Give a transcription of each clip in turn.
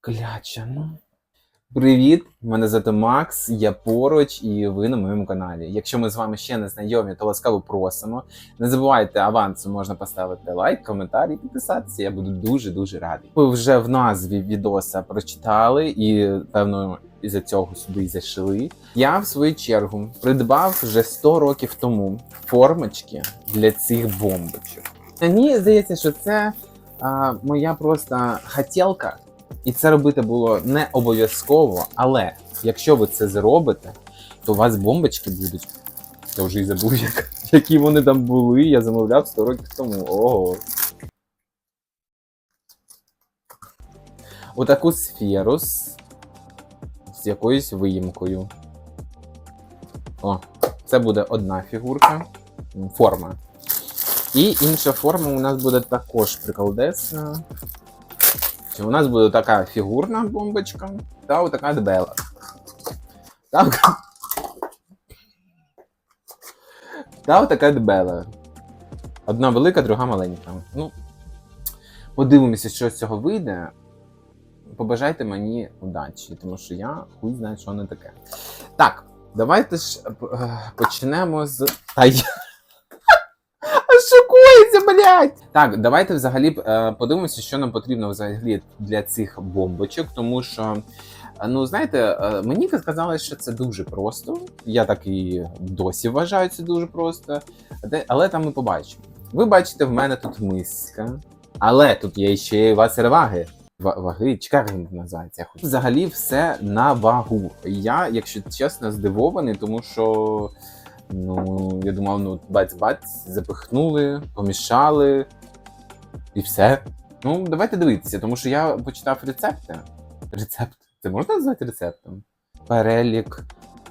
Кляча, ну. Привіт! Мене звати Макс, я поруч і ви на моєму каналі. Якщо ми з вами ще не знайомі, то ласкаво просимо. Не забувайте авансу можна поставити лайк, коментар і підписатися. Я буду дуже дуже радий. Ви вже в назві відоса прочитали і певно із-за цього сюди зайшли. Я в свою чергу придбав вже 100 років тому формочки для цих бомбочок. Мені здається, що це а, моя просто хотілка. І це робити було не обов'язково, але якщо ви це зробите, то у вас бомбочки будуть. Я вже і забув, як, які вони там були. Я замовляв 100 років тому. Ого. Отаку сферу з якоюсь виїмкою. О, це буде одна фігурка, форма. І інша форма у нас буде також приколдесна. У нас буде така фігурна бомбочка та отака дебела. Так. Та отака дебела. Одна велика, друга маленька. Ну, подивимося, що з цього вийде. Побажайте мені удачі, тому що я хуй знає, що не таке. Так, давайте ж е, почнемо з. Та я. Що блядь? Так, давайте взагалі е, подивимося, що нам потрібно взагалі для цих бомбочок, тому що. е, Ну, знаєте, е, мені сказали, що це дуже просто. Я так і досі вважаю це дуже просто. Але там ми побачимо. Ви бачите, в мене тут миска, але тут є ще ваги. Ваги, він називається? Взагалі все на вагу. Я, якщо чесно, здивований, тому що ну, я думав, ну, баць-баць, запихнули, помішали і все. Ну, давайте дивитися, тому що я почитав рецепти. Рецепт. Це можна назвати рецептом? Перелік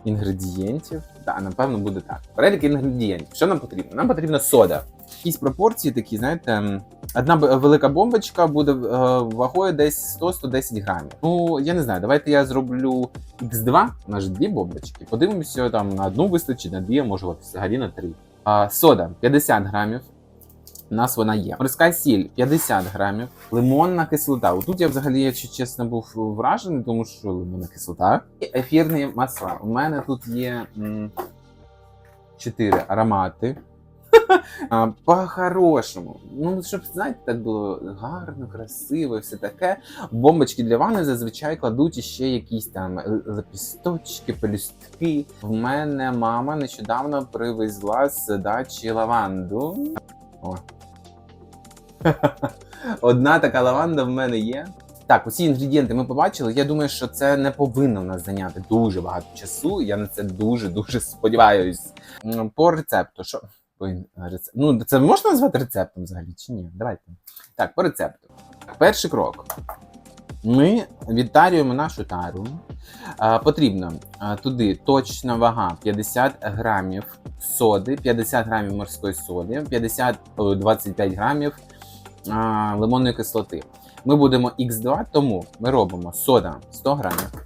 інгредієнтів. Так, напевно, буде так. Перелік інгредієнтів. Що нам потрібно? Нам потрібна сода. Якісь пропорції такі, знаєте, одна велика бомбочка буде е, вагою десь 100-110 грамів. Ну, я не знаю, давайте я зроблю X2, у нас дві бомбочки. Подивимося, там на одну вистачить, на дві, може взагалі на три. А, сода 50 грамів. У нас вона є. Морська сіль 50 грамів, лимонна кислота. Тут я взагалі, якщо чесно, був вражений, тому що лимонна кислота. І ефірні масла. У мене тут є м, 4 аромати. По-хорошому. Ну, щоб, знаєте, так було гарно, красиво, все таке. Бомбочки для ванни зазвичай кладуть ще якісь там лепісточки, пелюстки. В мене мама нещодавно привезла з дачі лаванду. О. Одна така лаванда в мене є. Так, усі інгредієнти ми побачили. Я думаю, що це не повинно в нас зайняти дуже багато часу. Я на це дуже дуже сподіваюсь. По рецепту, що рецеп... Ну, це можна назвати рецептом взагалі чи ні? Давайте. Так, по рецепту. Перший крок. Ми відтарюємо нашу тару. Потрібно туди точна вага 50 грамів соди, 50 грамів морської соди, 50-25 грамів лимонної кислоти. Ми будемо Х2, тому ми робимо сода 100 грамів.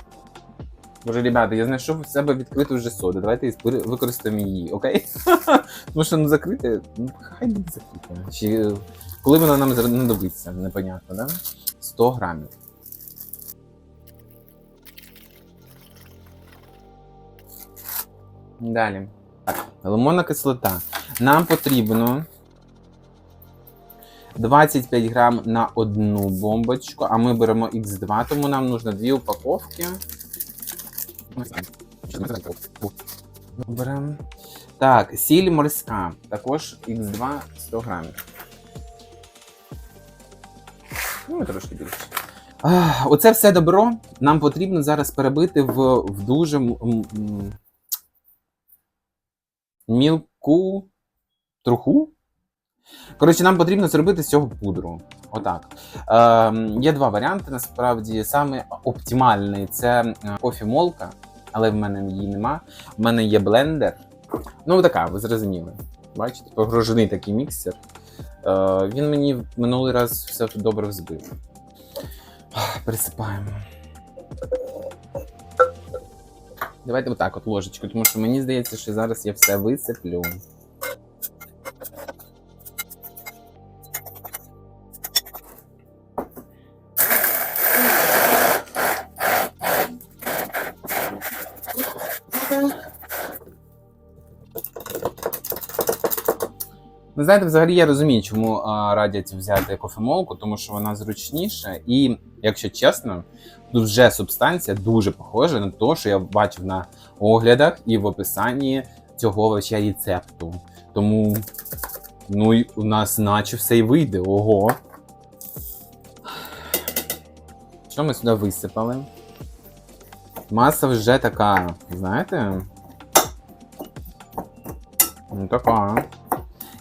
Боже, ребята, я знайшов у себе відкриту вже соду. Давайте використаємо її, окей? Тому що ну закрити, ну хай буде закрита. Чи коли вона нам знадобиться, непонятно, да? 100 грамів. Далі. Так, лимонна кислота. Нам потрібно 25 грам на одну бомбочку, а ми беремо Х2, тому нам нужно дві упаковки. Беремо. Так, сіль морська. Також Х2 100 грамів. Ну, трошки більше. Оце все добро нам потрібно зараз перебити в, в дуже мілку труху. Коротше, нам потрібно зробити з цього пудру. Отак. Е, є два варіанти, насправді. Саме оптимальний це е, кофемолка, але в мене її нема. В мене є блендер. Ну, така, ви зрозуміли. Бачите, погружений такий міксер. Е, він мені минулий раз все добре взбив. Присипаємо. Давайте отак, от ложечку, тому що мені здається, що зараз я все висиплю. Ви знаєте, взагалі я розумію, чому радять взяти кофемолку, тому що вона зручніша, і, якщо чесно, тут вже субстанція дуже похожа на те, що я бачив на оглядах і в описанні цього вообще рецепту. Тому ну і у нас наче все й вийде. Ого. Що ми сюди висипали? Маса вже така, знаєте? Ну, така.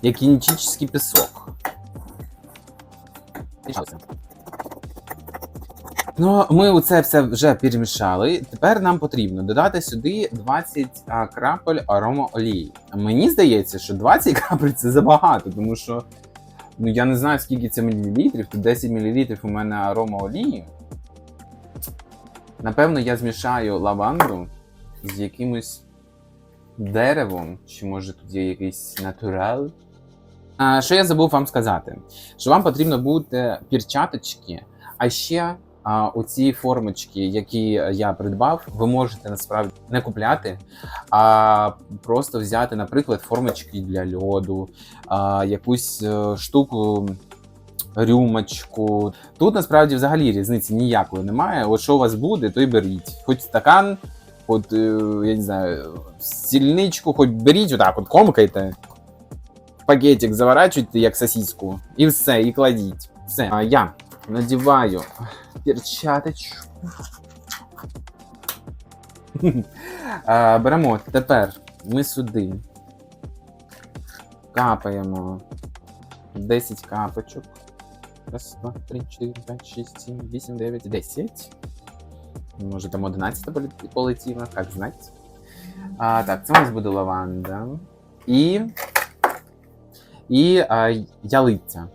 Як кінчичний пісок. Ну, ми оце все вже перемішали. Тепер нам потрібно додати сюди 20 а, крапель аромаолії. Мені здається, що 20 крапель це забагато, тому що ну я не знаю, скільки це мілілітрів. Тут 10 мілілітрів у мене аромаолії. Напевно, я змішаю лаванду з якимось деревом, чи може тут є якийсь натурал. Що я забув вам сказати? Що вам потрібно буде перчаточки, а ще а, оці формочки, які я придбав, ви можете насправді не купляти, а просто взяти, наприклад, формочки для льоду, а, якусь е, штуку. Рюмочку. Тут насправді взагалі різниці ніякої немає. От що у вас буде, то й беріть. Хоч стакан, от, е, я не знаю, стільничку, хоч беріть, отак, от комкайте, в пакетик заворачуйте, як сосиску, і все, і кладіть. Все. А я надіваю перчаточку. А, Беремо тепер ми сюди капаємо 10 капочок. Раз, два, три, чотири, п'ять, шість, сім, вісім, дев'ять, десять. Може там 11 полет- полетіло, як знати. А, так, це у нас буде лаванда. І. І а, ялиця.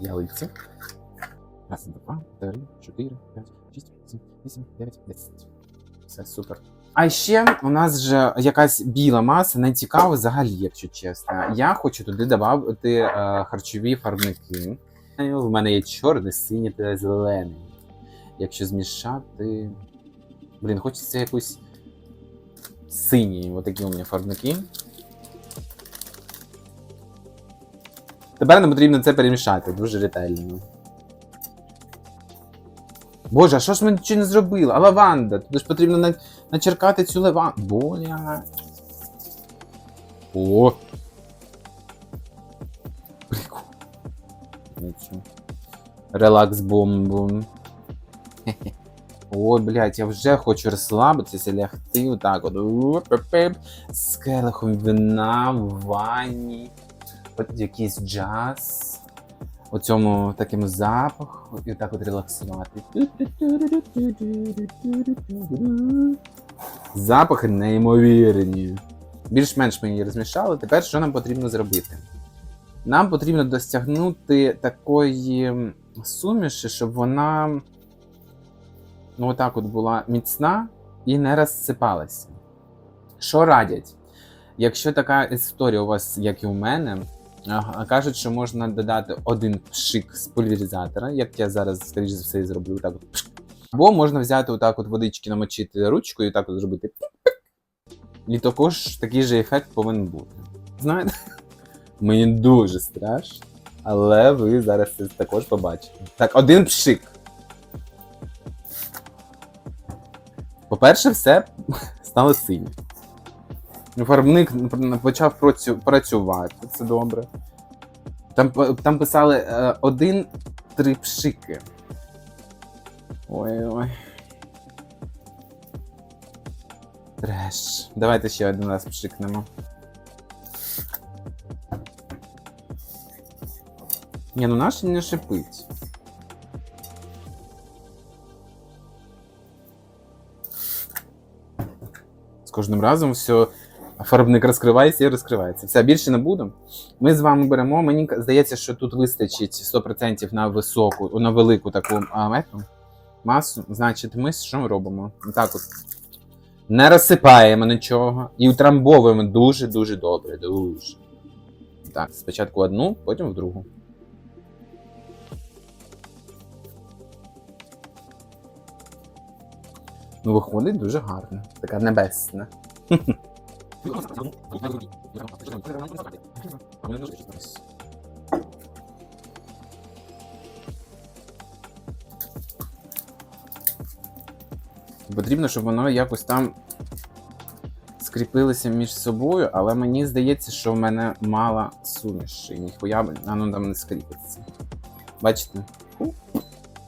Ялиця. Раз, два, три, чотири, п'ять, шість, сім, вісім, дев'ять, десять. Все супер. А ще у нас же якась біла маса, не цікава взагалі, якщо чесно. Я хочу туди додати е, харчові фарбники. В мене є чорний, синій та зелений. Якщо змішати. Блін, хочеться якусь синій. Отакі у мене фарбники. Тепер нам потрібно це перемішати дуже ретельно. Боже, а що ж ми нічого не зробили? А лаванда? Тут ж потрібно на... начеркати цю лаванду. Боля. О! Прикол. Нічого. Релакс бомбу. О, блядь, я вже хочу розслабитися, лягти отак от. З вина в ванні. Якийсь джаз. У цьому такому запаху. І отак от релаксувати. Запахи неймовірні. Більш-менш ми її розмішали. Тепер що нам потрібно зробити? Нам потрібно досягнути такої суміші, щоб вона ну, отак от була міцна і не розсипалася. Що радять? Якщо така історія у вас, як і у мене, кажуть, що можна додати один пшик з пульверизатора, як я зараз, скоріш за все, зроблю. Так от. Або можна взяти отак от водички, намочити ручкою і так от зробити. І також такий же ефект повинен бути. Знаєте? Мені дуже страшно, але ви зараз це також побачите. Так, один пшик. По-перше, все стало синє. Фарбник почав працювати, це добре. Там, там писали е, один-три пшики. Ой-ой. Треш. Давайте ще один раз пшикнемо. Ні, ну наш не шипить. З кожним разом все фарбник розкривається і розкривається. Все, більше не буду. Ми з вами беремо. Мені здається, що тут вистачить 100% на високу, на велику таку мету, масу. Значить, ми що ми робимо? Так от. Не розсипаємо нічого і утрамбовуємо дуже-дуже добре. Дуже. Так, спочатку одну, потім в другу. Ну, виходить дуже гарно. Така небесна. Потрібно, щоб воно якось там скріпилося між собою, але мені здається, що в мене мала суміш, і ніхуя воно ну, там не скріпиться. Бачите?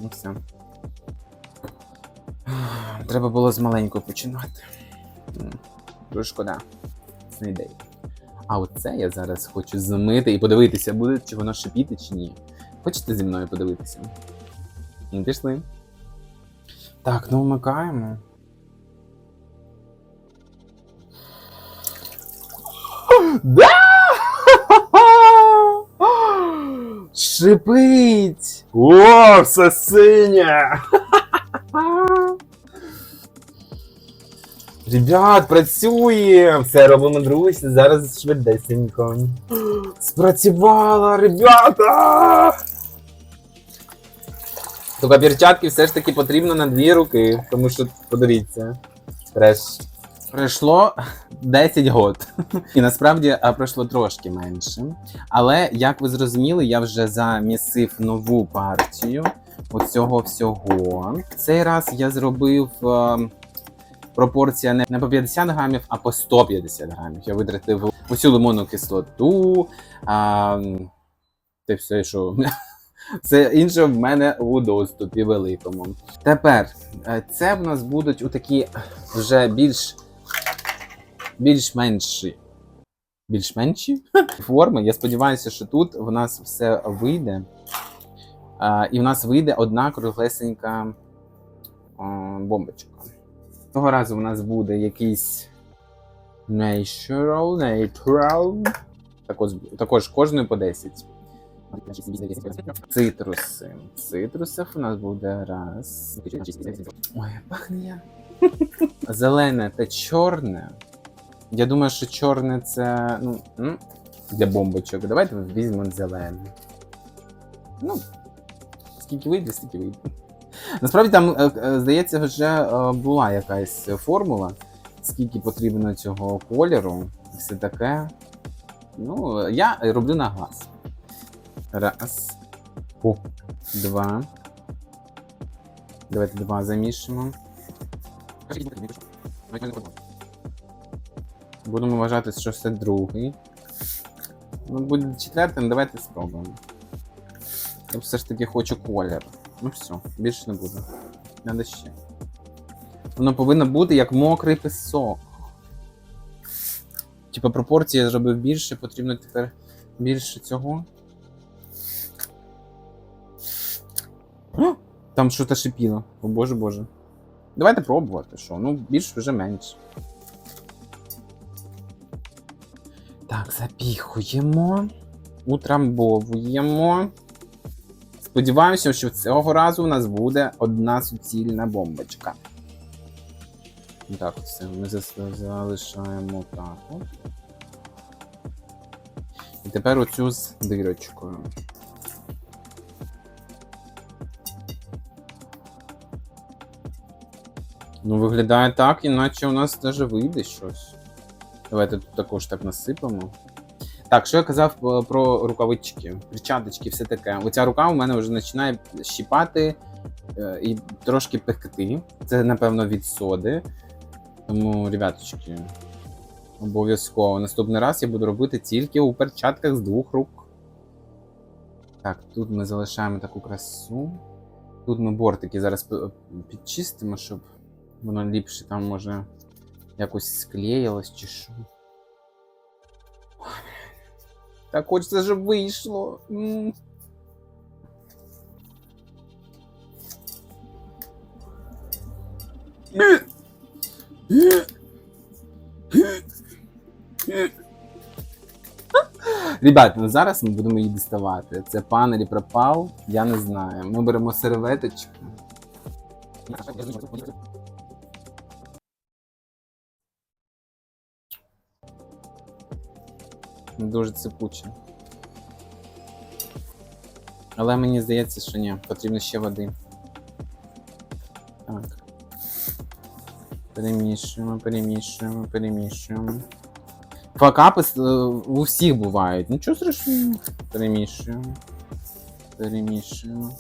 Ну все. Треба було з маленького починати. Дуже шкода. Не ідея. А оце я зараз хочу замити і подивитися, буде чи воно шипіти, чи ні. Хочете зі мною подивитися? Ну, пішли. Так, ну вмикаємо. Да! Шипить! О, все синє! Ребят, працює! Все робимо друзі, зараз швидесенько. Спрацювала, ребята! Тільки перчатки все ж таки потрібно на дві руки, тому що подивіться. Треш. Пройшло 10 год. І насправді пройшло трошки менше. Але, як ви зрозуміли, я вже замісив нову партію оцього всього. Цей раз я зробив е, пропорція не по 50 грамів, а по 150 грамів. Я витратив усю лимонну кислоту. А, те все, що все інше в мене у доступі великому. Тепер е, це в нас будуть у такі вже більш більш-менші. Більш-менші форми. Я сподіваюся, що тут в нас все вийде. А, і в нас вийде одна круглесенька бомбочка. Того разу в нас буде якийсь natural, natural. Також, також кожної по 10. Цитруси. Цитрусів у нас буде раз. Ой, пахне я. Зелене та чорне. Я думаю, що чорне це. Ну, для бомбочок. Давайте візьмемо зелене. Ну, скільки вийде, стільки вийде. Насправді там, е, е, здається, вже е, була якась формула, скільки потрібно цього кольору, і все таке. Ну, я роблю на глаз. Раз. О. Два. Давайте два замішимо. Будемо вважати, що це другий. Ну, буде четвертим, давайте спробуємо. Я все ж таки хочу колір. Ну все, більше не буде. Надо ще. Воно повинно бути як мокрий пісок. Типа пропорції я зробив більше, потрібно тепер більше цього. Там щось шипіло. О боже боже. Давайте пробувати, що. Ну, більше вже менше. Так, запіхуємо. Утрамбовуємо. Сподіваємося, що цього разу у нас буде одна суцільна бомбочка. Так, все, ми залишаємо так. І тепер оцю з дирочкою. Ну, виглядає так, іначе у нас даже вийде щось. Давайте тут також так насипемо. Так, що я казав е, про рукавички, перчаточки, все таке. Оця рука у мене вже починає щіпати е, і трошки пекти. Це, напевно, від соди. Тому, ребяточки, обов'язково наступний раз я буду робити тільки у перчатках з двох рук. Так, тут ми залишаємо таку красу. Тут ми бортики зараз підчистимо, щоб воно ліпше там може якось склеїлось чи що. Так хочеться, щоб вийшло. М. Ребят, ну зараз ми будемо її діставати. Це панелі пропав, я не знаю. Ми беремо серветочку. Дуже цепуче. Але мені здається, що ні, потрібно ще води. Так. Перемішуємо, перемішуємо, перемішуємо. Факапи е, у всіх бувають. Нічого страшного. Перемішуємо. Перемішуємо.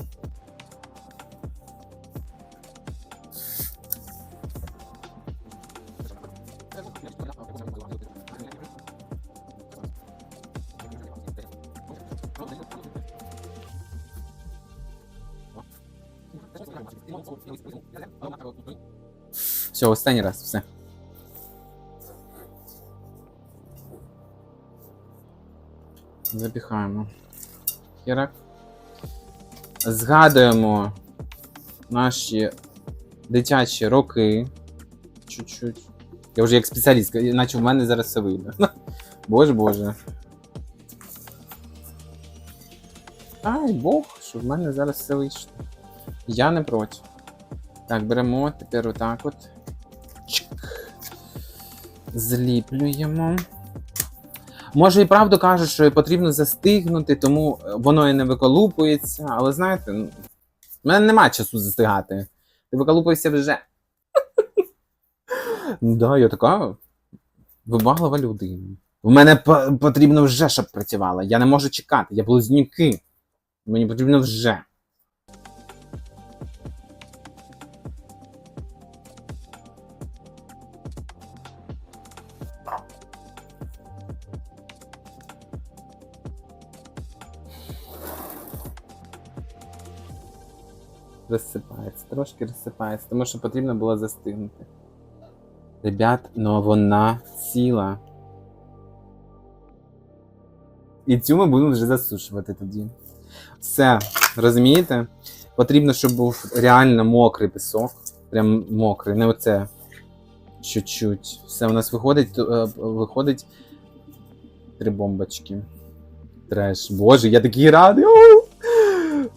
Все, останній раз, все. Запіхаємо. Херак. Згадуємо наші дитячі роки. Чуть-чуть. Я вже як спеціаліст, іначе в мене зараз все вийде. Боже боже. Ай Бог, що в мене зараз все вийшло. Я не проти. Так, беремо тепер отак от. Чик. Зліплюємо. Може, і правду кажуть, що потрібно застигнути, тому воно і не виколупується. Але знаєте, в мене нема часу застигати. Ти виколупуєшся вже. Да, я така вибаглива людина. У мене потрібно вже, щоб працювала. Я не можу чекати, я близнюки. Мені потрібно вже. Розсипається, трошки розсипається, тому що потрібно було застигнути. Ребят, ну вона ціла. І цю ми будемо вже засушувати тоді. Все, розумієте? Потрібно, щоб був реально мокрий пісок. Прям мокрий, не оце. Чуть-чуть. Все, у нас виходить, е, виходить три бомбочки. Треш. Боже, я такий радий.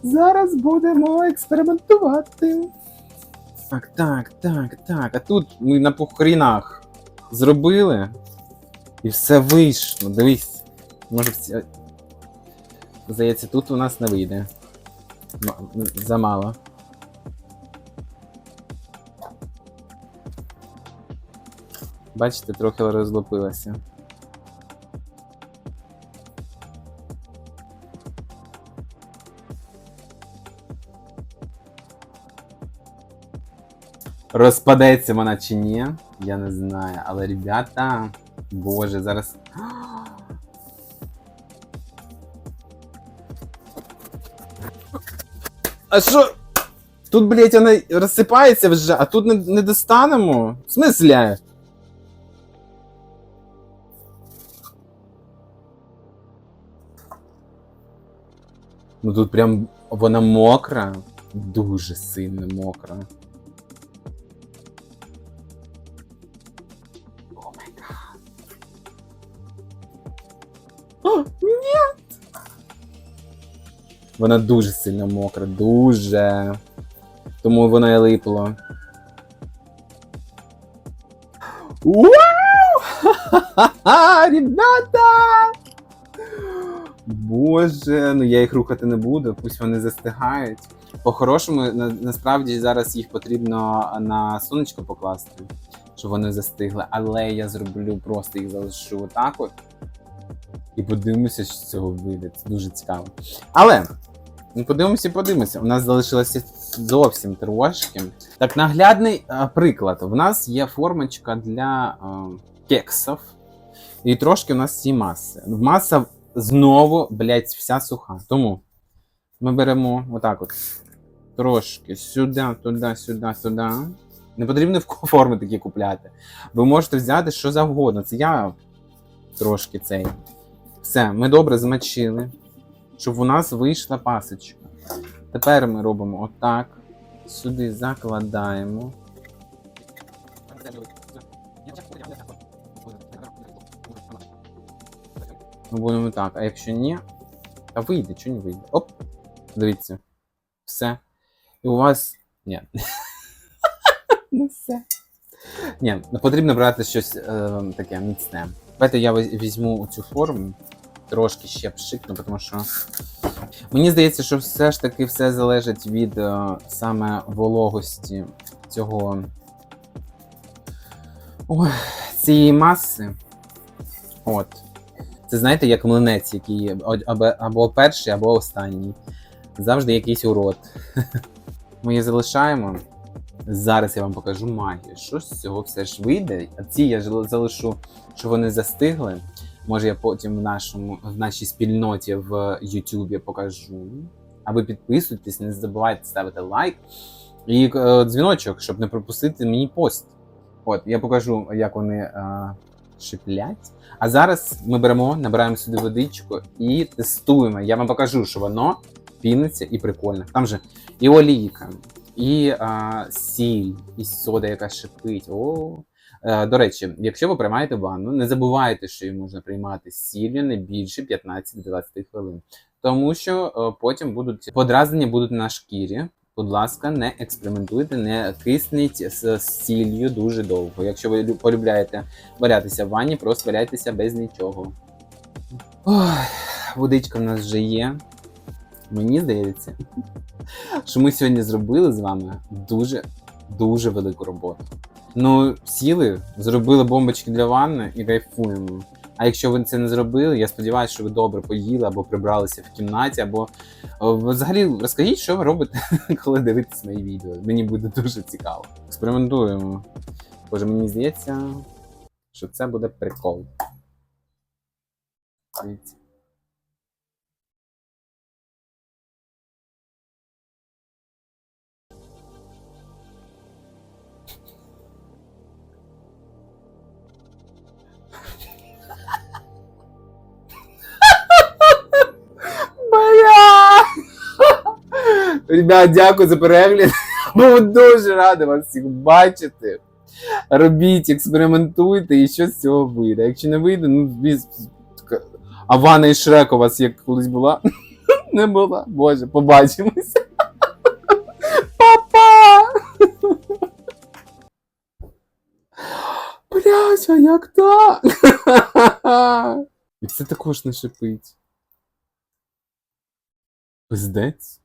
Зараз будемо експериментувати. Так, так, так, так. А тут ми на похрінах зробили. І все вийшло. Дивись. Може всі. Здається, тут у нас не вийде. Замало. Бачите, трохи розлопилося. Розпадеться вона чи ні, я не знаю. Але, ребята, боже, зараз. А що? Тут, блядь, вона розсипається вже, а тут не, не достанемо? В смислі? Ну тут прям вона мокра. Дуже сильно мокра. Вона дуже сильно мокра, дуже. Тому вона і липло. Вау! Ха-ха-ха! Ребята! Боже, ну я їх рухати не буду, пусть вони застигають. По-хорошому, на, насправді зараз їх потрібно на сонечко покласти, щоб вони застигли. Але я зроблю просто їх залишу отак от. І подивимося, що з цього вийде. Це дуже цікаво. Але ну, подивимося, подивимося. У нас залишилося зовсім трошки. Так, наглядний приклад. В нас є формочка для а, кексів. І трошки у нас ці маси. Маса знову, блядь, вся суха. Тому ми беремо отак от. Трошки сюди, туди, сюди, сюди. Не потрібно в форми такі купляти. Ви можете взяти що завгодно. Це я трошки цей. Все, ми добре змочили, щоб у нас вийшла пасочка. Тепер ми робимо отак. Сюди закладаємо. Ми будемо так, а якщо ні, та вийде, чи не вийде. Оп! Дивіться. Все. І у вас. Ні. Ну все. Ні, потрібно брати щось е, таке міцне. Давайте я візьму цю форму, трошки ще пшикну, тому що. Мені здається, що все ж таки все залежить від е, саме вологості цього. Ой, цієї маси. От. Це знаєте, як млинець, який або, або перший, або останній. Завжди якийсь урод. Ми її залишаємо. Зараз я вам покажу магію. Що з цього все ж вийде. А ці я залишу, що вони застигли. Може, я потім в нашому в нашій спільноті в Ютубі покажу. А ви підписуйтесь, не забувайте ставити лайк. І е, дзвіночок, щоб не пропустити мені пост. От, я покажу, як вони е, шиплять. А зараз ми беремо, набираємо сюди водичку і тестуємо. Я вам покажу, що воно піниться і прикольно. Там же і олійка, і а, сіль, і сода, яка шипить. О. Е, До речі, якщо ви приймаєте ванну, не забувайте, що її можна приймати сіллю не більше 15-20 хвилин. Тому що е, потім будуть подразнення будуть на шкірі. Будь ласка, не експериментуйте, не кисніть з сіллю дуже довго. Якщо ви полюбляєте валятися в ванні, просто валяйтеся без нічого. Ой, водичка в нас вже є. Мені здається, що ми сьогодні зробили з вами дуже дуже велику роботу. Ну, сіли, зробили бомбочки для ванни і кайфуємо. А якщо ви це не зробили, я сподіваюся, що ви добре поїли або прибралися в кімнаті, або взагалі розкажіть, що ви робите, коли дивитесь мої відео. Мені буде дуже цікаво. Експериментуємо. Боже, мені здається, що це буде прикол. Дивіться. Ребят, дякую за перегляд. Був дуже радий вас всіх бачити. Робіть, експериментуйте і що з цього вийде. Якщо не вийде, ну А Ванна і Шрек у вас як колись була? Не була. Боже, побачимося. Папа! Блядь, а як так? І це також не шипить. Пиздець.